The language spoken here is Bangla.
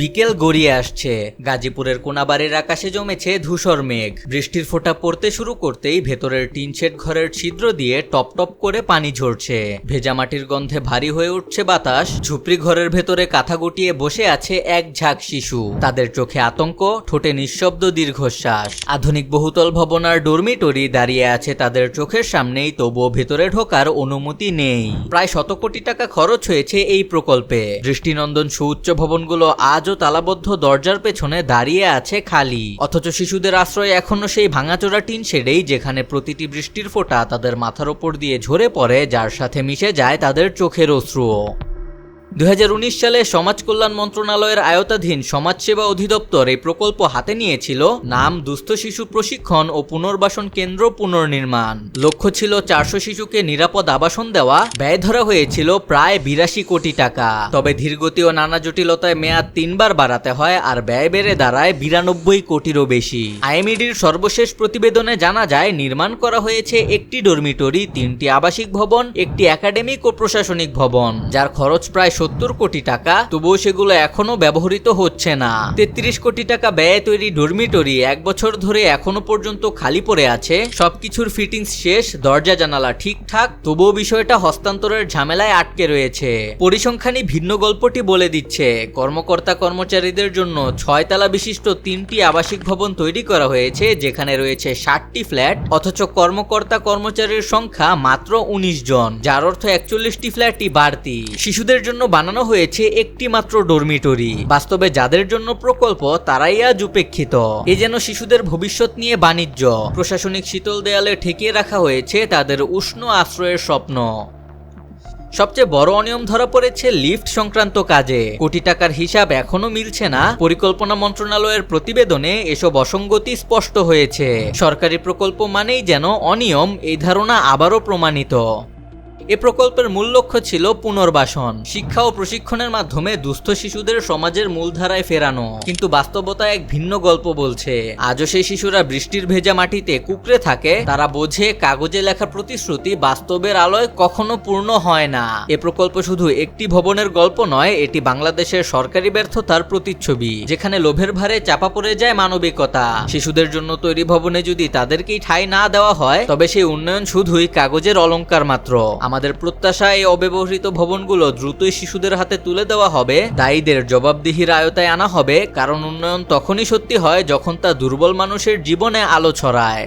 বিকেল গড়িয়ে আসছে। গাজীপুরের কোনাবাড়ির আকাশে জমেছে ধূসর মেঘ। বৃষ্টির ফোঁটা পড়তে শুরু করতেই ভেতরের টিন শেড ঘরের ছিদ্র দিয়ে টপ টপ করে পানি ঝরছে। ভেজা মাটির গন্ধে ভারী হয়ে উঠছে বাতাস। ঝুপড়ি ঘরের ভেতরে কাঁথা গুটিয়ে বসে আছে এক ঝাঁক শিশু। তাদের চোখে আতঙ্ক, ঠোঁটে নিঃশব্দ দীর্ঘশ্বাস। আধুনিক বহুতল ভবনার ডরমিটরি দাঁড়িয়ে আছে তাদের চোখের সামনেই, তবুও ভেতরে ঢোকার অনুমতি নেই। প্রায় শত কোটি টাকা খরচ হয়েছে এই প্রকল্পে। দৃষ্টিনন্দন সুউচ্চ ভবনগুলো আজও তালাবদ্ধ দরজার পেছনে দাঁড়িয়ে আছে খালি। অথচ শিশুদের আশ্রয় এখনও সেই ভাঙাচোরা টিন শেডেই যেখানে প্রতিটি বৃষ্টির ফোঁটা তাদের মাথার ওপর দিয়ে ঝরে পড়ে, যার সাথে মিশে যায় তাদের চোখের অশ্রুও। উনিশ সালে সমাজ কল্যাণ মন্ত্রণালয়ের আয়তাধীন সমাজসেবা অধিদপ্তর এই প্রকল্প হাতে নিয়েছিল নাম দুস্থ শিশু প্রশিক্ষণ ও পুনর্বাসন কেন্দ্র পুনর্নির্মাণ। লক্ষ্য ছিল চারশো শিশুকে নিরাপদ আবাসন দেওয়া ব্যয় ধরা হয়েছিল প্রায় বিরাশি কোটি টাকা। তবে ধীরগতি ও নানা জটিলতায় মেয়াদ তিনবার বাড়াতে হয় আর ব্যয় বেড়ে দাঁড়ায় বিরানব্বই কোটিরও বেশি। আইএমইডির সর্বশেষ প্রতিবেদনে জানা যায়, নির্মাণ করা হয়েছে একটি ডরমিটরি, তিনটি আবাসিক ভবন, একটি একাডেমিক ও প্রশাসনিক ভবন, যার খরচ প্রায় সত্তর কোটি টাকা, তবুও সেগুলো এখনও ব্যবহৃত হচ্ছে না। তেত্রিশ কোটি টাকা ব্যয়ে তৈরি ডরমিটরি এক বছর ধরে এখনও পর্যন্ত খালি পড়ে আছে। সবকিছুর ফিটিংস শেষ, দরজা জানালা ঠিকঠাক, তবুও বিষয়টা হস্তান্তরের ঝামেলায় আটকে রয়েছে। পরিসংখ্যানই ভিন্ন গল্পটি বলে দিচ্ছে। কর্মকর্তা কর্মচারীদের জন্য ছয়তলা বিশিষ্ট তিনটি আবাসিক ভবন তৈরি করা হয়েছে, যেখানে রয়েছে ষাটটি ফ্ল্যাট, অথচ কর্মকর্তা কর্মচারীর সংখ্যা মাত্র উনিশ জন, যার অর্থ একচল্লিশটি ফ্ল্যাটই বাড়তি। শিশুদের জন্য বানানো হয়েছে একটি মাত্র ডরমিটরি। বাস্তবে যাদের জন্য প্রকল্প, তারাই আজ উপেক্ষিত। এ যেন শিশুদের ভবিষ্যৎ নিয়ে বাণিজ্য। প্রশাসনিক শীতল দেয়ালে ঠেকিয়ে রাখা হয়েছে তাদের উষ্ণ আশ্রয়ের স্বপ্ন। সবচেয়ে বড় অনিয়ম ধরা পড়েছে লিফট সংক্রান্ত কাজে। কোটি টাকার হিসাব এখনও মিলছে না। পরিকল্পনা মন্ত্রণালয়ের প্রতিবেদনে এসব অসঙ্গতি স্পষ্ট হয়েছে। সরকারি প্রকল্প মানেই যেন অনিয়ম, এই ধারণা আবারও প্রমাণিত। এ প্রকল্পের মূল লক্ষ্য ছিল পুনর্বাসন। শিক্ষা ও প্রশিক্ষণের মাধ্যমে দুস্থ শিশুদের সমাজের মূলধারায় ফেরানো। কিন্তু বাস্তবতা এক ভিন্ন গল্প বলছে। আজও সেই শিশুরা বৃষ্টির ভেজা মাটিতে কুকড়ে থাকে, তারা বোঝে কাগজে লেখা প্রতিশ্রুতি বাস্তবের আলোয় কখনো পূর্ণ হয় না। এ প্রকল্প শুধু একটি ভবনের গল্প নয়, এটি বাংলাদেশের সরকারি ব্যর্থতার প্রতিচ্ছবি, যেখানে লোভের ভারে চাপা পড়ে যায় মানবিকতা। শিশুদের জন্য তৈরি ভবনে যদি তাদেরকেই ঠাঁই না দেওয়া হয়, তবে সেই উন্নয়ন শুধুই কাগজের অলংকার মাত্র। আমাদের প্রত্যাশা এই অব্যবহৃত ভবনগুলো দ্রুতই শিশুদের হাতে তুলে দেওয়া হবে। দায়ীদের জবাবদিহির আয়তায় আনা হবে, কারণ উন্নয়ন তখনই সত্যি হয় যখন তা দুর্বল মানুষের জীবনে আলো ছড়ায়।